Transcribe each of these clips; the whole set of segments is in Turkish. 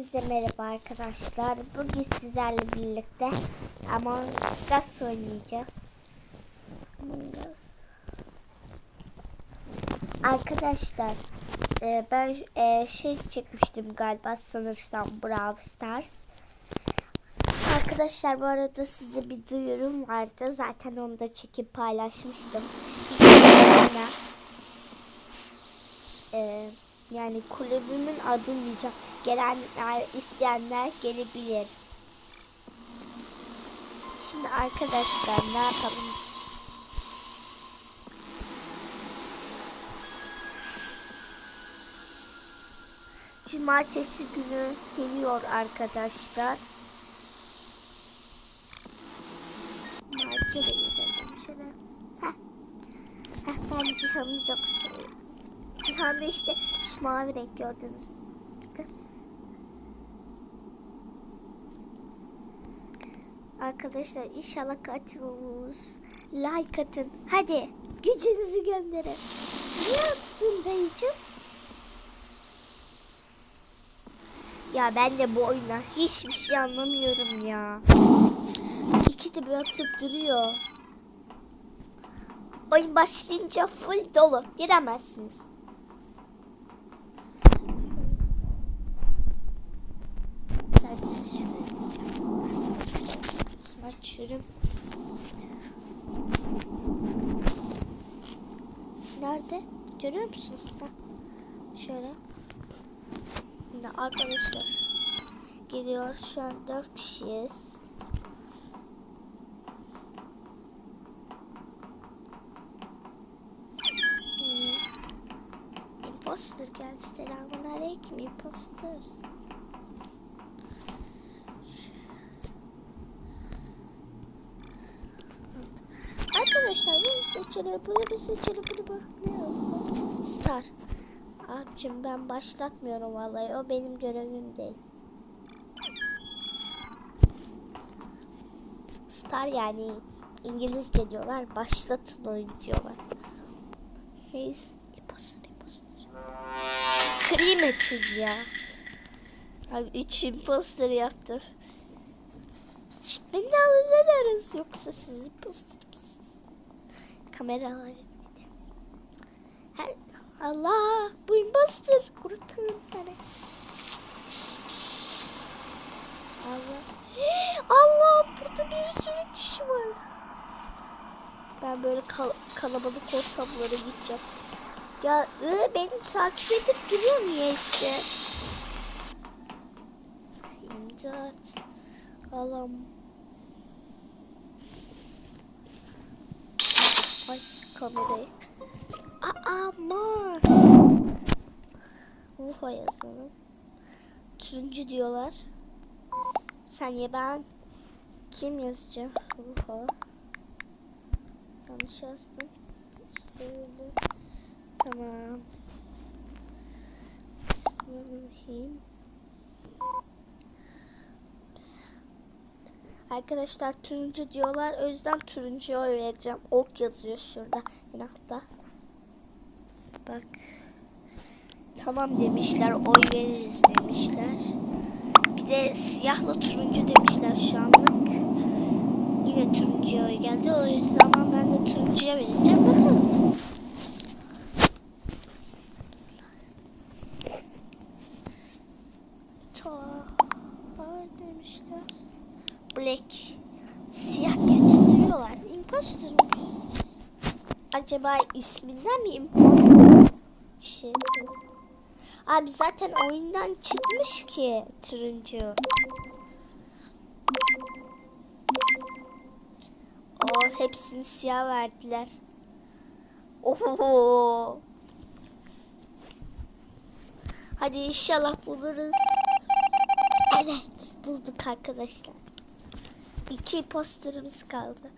Size merhaba arkadaşlar. Bugün sizlerle birlikte Among Us oynayacağız. Arkadaşlar e, ben e, şey çekmiştim galiba sanırsam Brawl Stars. Arkadaşlar bu arada size bir duyurum vardı. Zaten onu da çekip paylaşmıştım. Ee, yani kulübümün adını diyeceğim. Gelenler, isteyenler gelebilir. Şimdi arkadaşlar ne yapalım? Cumartesi günü geliyor arkadaşlar. Martı gidelim şöyle. Heh. Heh, ben Cihan'ı çok seviyorum. Cihan'da işte şu mavi renk gördünüz gibi. Arkadaşlar inşallah katil oluruz. Like atın. Hadi gücünüzü gönderin. Ne yaptın dayıcım? Ya ben de bu oyuna hiçbir şey anlamıyorum ya. İki de bir atıp duruyor. Oyun başlayınca full dolu. Giremezsiniz. Açıyorum. Nerede? Görüyor musunuz? Bak. Şöyle. Şimdi arkadaşlar geliyor. Şu an dört kişiyiz. Imposter geldi. Selamun aleyküm imposter. Arkadaşlar bunu seçelim, bunu seçelim, bunu bakmıyorum. Star. Abicim ben başlatmıyorum vallahi. O benim görevim değil. Star yani İngilizce diyorlar. Başlatın oyun diyorlar. Neyse. Imposter, imposter. Kıymetsiz ya. Abi üç imposter yaptım. Şşt beni de yoksa siz imposter mısınız? Kameralar gidelim. Her Allah bu imposter kurtarın beni. Allah. Allah burada bir sürü kişi var. Ben böyle kal kalabalık ortamlara gideceğim. Ya ı, beni takip edip duruyor niye işte? İmdat. Allah'ım. Ay kamerayı. Aa mor. Ufa yazalım. Turuncu diyorlar. Saniye ben kim yazacağım? Ufa. Yanlış yazdım. Tamam. Bismillahirrahmanirrahim. Arkadaşlar turuncu diyorlar. O yüzden turuncuya oy vereceğim. Ok yazıyor şurada en. Bak. Tamam demişler. Oy veririz demişler. Bir de siyahla turuncu demişler şu anlık. Yine turuncuya oy geldi. O yüzden ben de turuncuya vereceğim. Bakalım. Ta demişler. Black. Siyah diye tutturuyorlar. Imposter mı? Acaba isminden mi imposter? Şey. Abi zaten oyundan çıkmış ki turuncu. O hepsini siyah verdiler. Oho. Hadi inşallah buluruz. Evet bulduk arkadaşlar. İki posterimiz kaldı.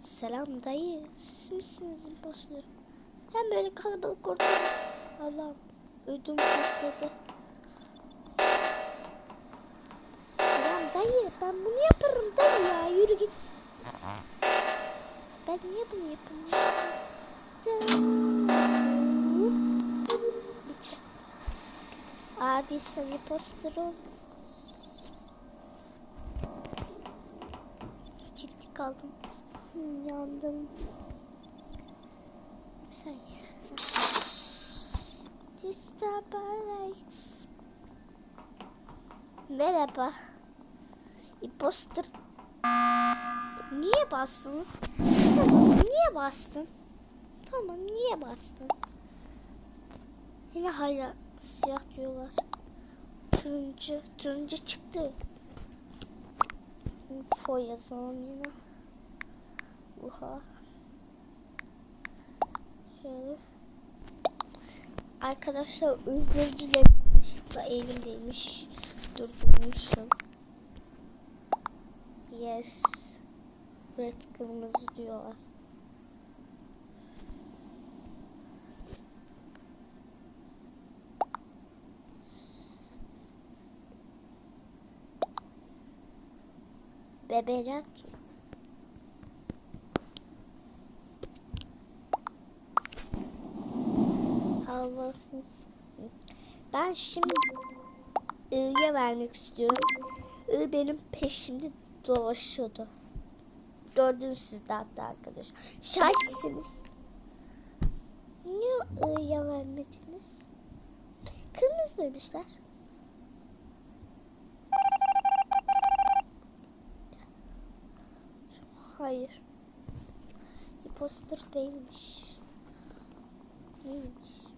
Selam dayı. Siz misiniz impostor? Hem böyle kalabalık ortam. Allah'ım ödüm patladı. Selam dayı. Ben bunu yaparım dayı ya. Yürü git. Ben niye bunu yapamıyorum? Abi sen impostor ol. Ciddi kaldım. Yandım. Sen Disturbites. Merhaba. Imposter. Niye bastınız? Tamam, niye bastın? Tamam, niye bastın? Yine hala siyah diyorlar. Turuncu, turuncu çıktı. Info yazalım yine. Oha. Şöyle. Arkadaşlar özür dilerim. Yanlışlıkla elimdeymiş. Durdurmuşum. Yes. Red kırmızı diyorlar. Beberak. Hava. Ben şimdi I'ya vermek istiyorum. I benim peşimde dolaşıyordu. Gördünüz siz de hatta arkadaşlar. Şahitsiniz. Niye I'ya vermediniz? Kırmızı demişler. Hayır. Imposter değilmiş. Neymiş?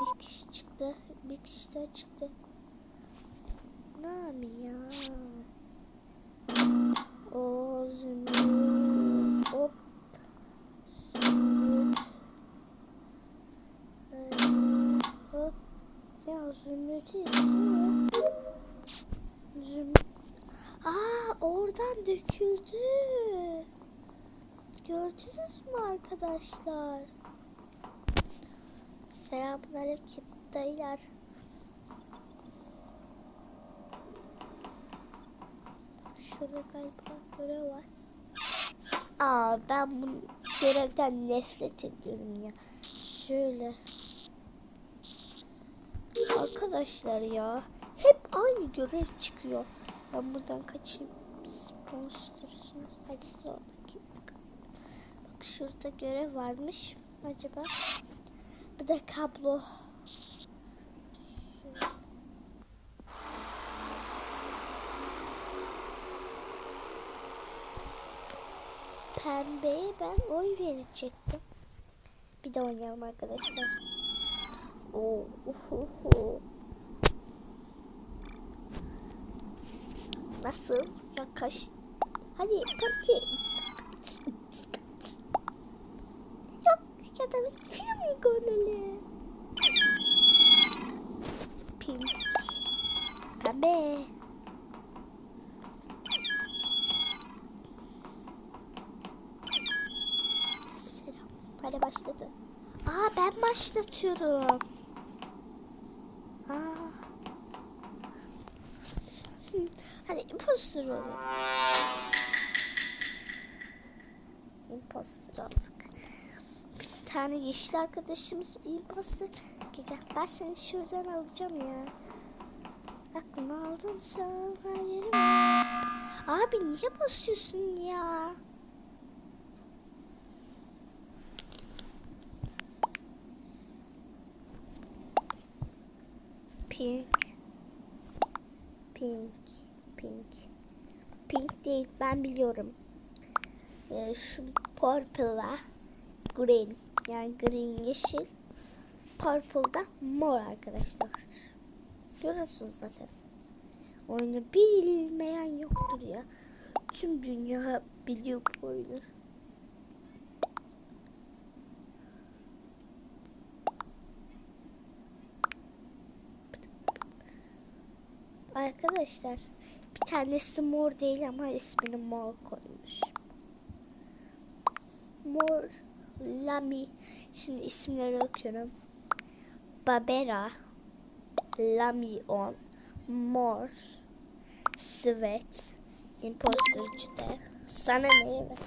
Bir kişi çıktı. Bir kişi daha çıktı. Ne ya? O zümrüt. Hop. Zümrüt. Ee, Hop. Ya zümrütü istiyor. Zümrüt. Aa oradan döküldü. Gördünüz mü arkadaşlar? Selamünaleyküm dayılar. Şurada galiba görev var. Aa ben bu görevden nefret ediyorum ya. Şöyle. Arkadaşlar ya. Hep aynı görev çıkıyor. Ben buradan kaçayım. Sponsorsunuz. Hadi sonraki. Bak şurada görev varmış. Acaba? Bir de kablo. Pembeye ben oy verecektim. Bir de oynayalım arkadaşlar. Oo, uhuhu. Nasıl? Yaklaş. Hadi parti. Yok ya da biz film görelim. Pink. Pembe. Selam. Hadi başladı. Aa ben başlatıyorum. Aa. Hadi imposter olayım. Imposter aldık. Bir tane yeşil arkadaşımız imposter. Gel ben seni şuradan alacağım ya. Aklımı aldım sen her yerim. Abi niye basıyorsun ya? Pink. Pink. Pink. Pink değil ben biliyorum. Ee, şu purple'la green. Yani green yeşil. Purple'da mor arkadaşlar. Görüyorsunuz zaten. Oyunu bilmeyen yoktur ya. Tüm dünya biliyor bu oyunu. Arkadaşlar bir tanesi mor değil ama ismini mor koymuş. Mor, Lami. Şimdi isimleri okuyorum. Babera, Lamion, Mor, Svet, Impostörcüde. Sana ne evet.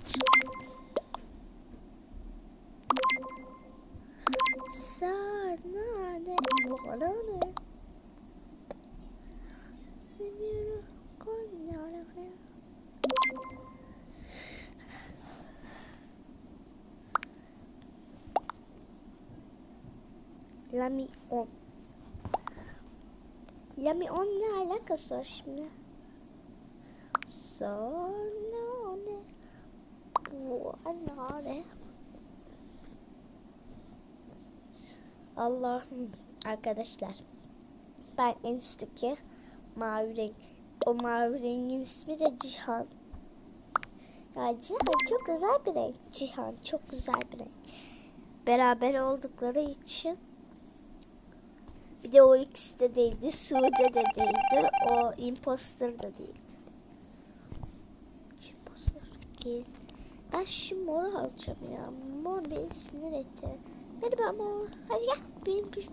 Sana ne? Bana ne? Lamion. Lami 10. Lami 10 ne alakası var şimdi? Sonra ne? Bu ne? Allah'ım arkadaşlar. Ben en üstteki mavi renk. O mavi rengin ismi de Cihan. Ya Cihan çok güzel bir renk. Cihan çok güzel bir renk. Beraber oldukları için bir de o ikisi de değildi. Sude de değildi. O imposter da değildi. Imposter değil. Ben şu moru alacağım ya. Mor beni sinir etti. Merhaba mor. Hadi gel. Benim bir...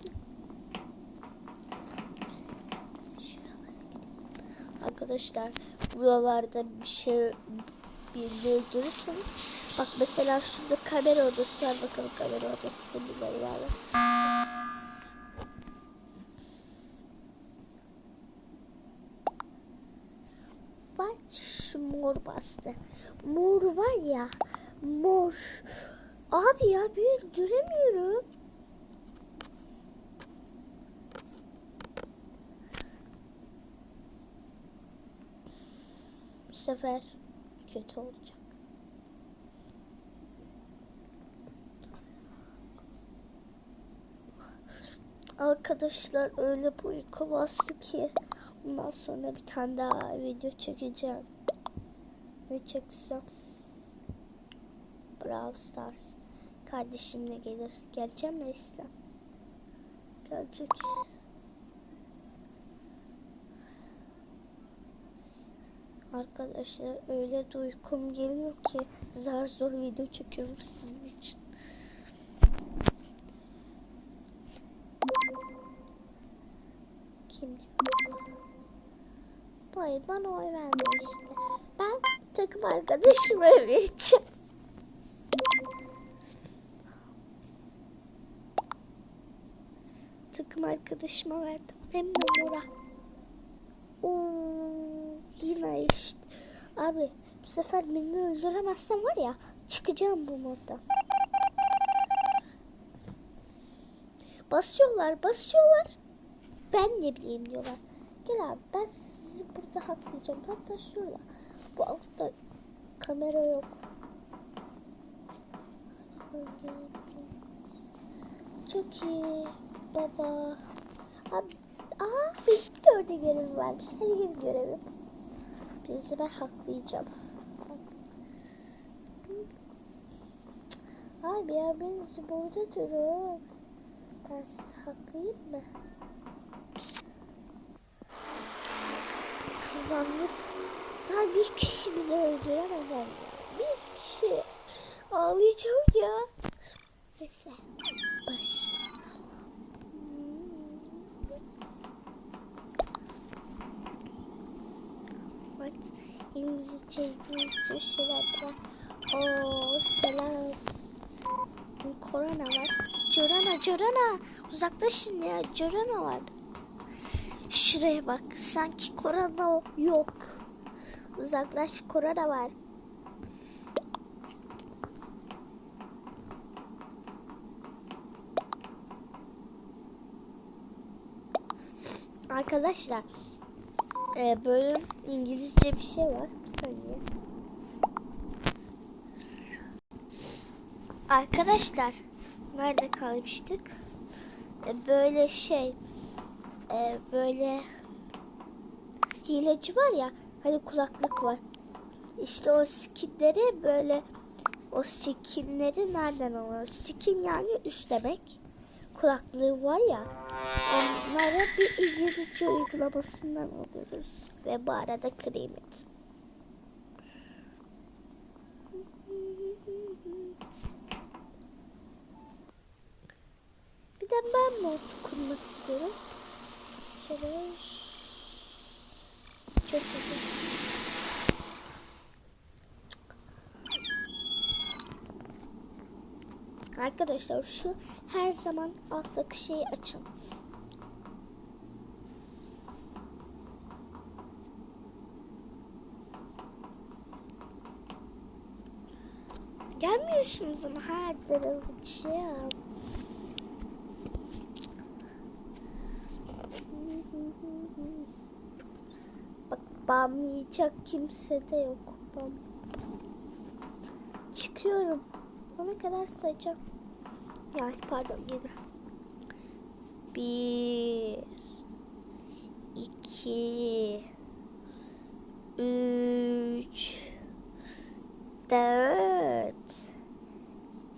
Arkadaşlar buralarda bir şey birini öldürürseniz bak mesela şurada kamera odası var bakalım kamera odasında birileri var mı? Bak şu mor bastı. Mor var ya mor. Abi ya bir öldüremiyorum. Bu sefer kötü olacak. Arkadaşlar öyle bir uyku bastı ki ondan sonra bir tane daha video çekeceğim. Ne çeksem? Brawl Stars. Kardeşimle gelir. Geleceğim mi İslam? Gelecek. Arkadaşlar öyle de uykum geliyor ki zar zor video çekiyorum sizin için. Kim? Hayır bana oy. Ben takım arkadaşıma vereceğim. Takım arkadaşıma verdim. Hem de Mora. Oo, yine işte. Abi bu sefer beni öldüremezsem var ya çıkacağım bu modda. Basıyorlar basıyorlar. Ben ne bileyim diyorlar. Gel abi ben sizi burada haklayacağım. Hatta şurada. Bu altta kamera yok. Çok iyi baba. Abi, aa bitti orada görev varmış. Hadi gel görevi. Birisi ben haklayacağım. Abi ya birisi burada durun. Ben sizi haklayayım mı? Kazandık. Daha bir kişi bile öldüremeden. Bir kişi. Ağlayacağım ya. Neyse. Baş. Bak İngilizce bir şeyler var. Oo selam. Korona var. Corana Corana. Uzaklaşın ya. Corana var. Şuraya bak. Sanki korona yok. Uzaklaş korona var. Arkadaşlar e, bölüm İngilizce bir şey var. Bir saniye. Arkadaşlar nerede kalmıştık? E, böyle şey e, böyle hileci var ya hani kulaklık var. İşte o skinleri böyle o skinleri nereden alıyoruz? Skin yani üst demek. Kulaklığı var ya onları bir İngilizce uygulamasından alıyoruz. Ve bu arada kremit. Bir de ben mod kurmak istiyorum. Şöyle çok güzel. Arkadaşlar şu her zaman alttaki şeyi açın. Gelmiyorsunuz ama ha darılacağım. Bak bamlayacak kimse de yok. Bam. Çıkıyorum. Ona kadar sayacağım. Yani pardon yine. Bir, iki, üç, dört,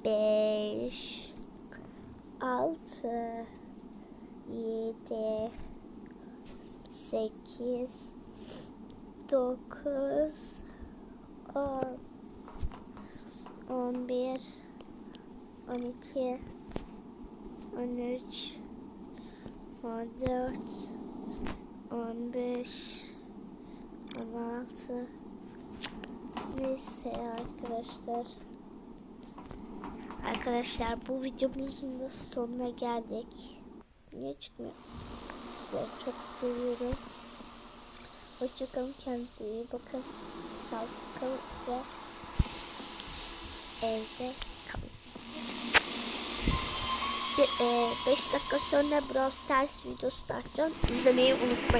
beş, altı, yedi, sekiz, dokuz, on, on bir, on iki, on üç, on dört, on beş, on altı. Neyse arkadaşlar. Arkadaşlar bu videomuzun da sonuna geldik. Niye çıkmıyor? Sizleri çok seviyorum. Hoşçakalın kendinize iyi bakın. Sağlıklı kalın ve evde kalın. 5 dakika sonra Brawl Stars videosu da açacağım. İzlemeyi unutmayın.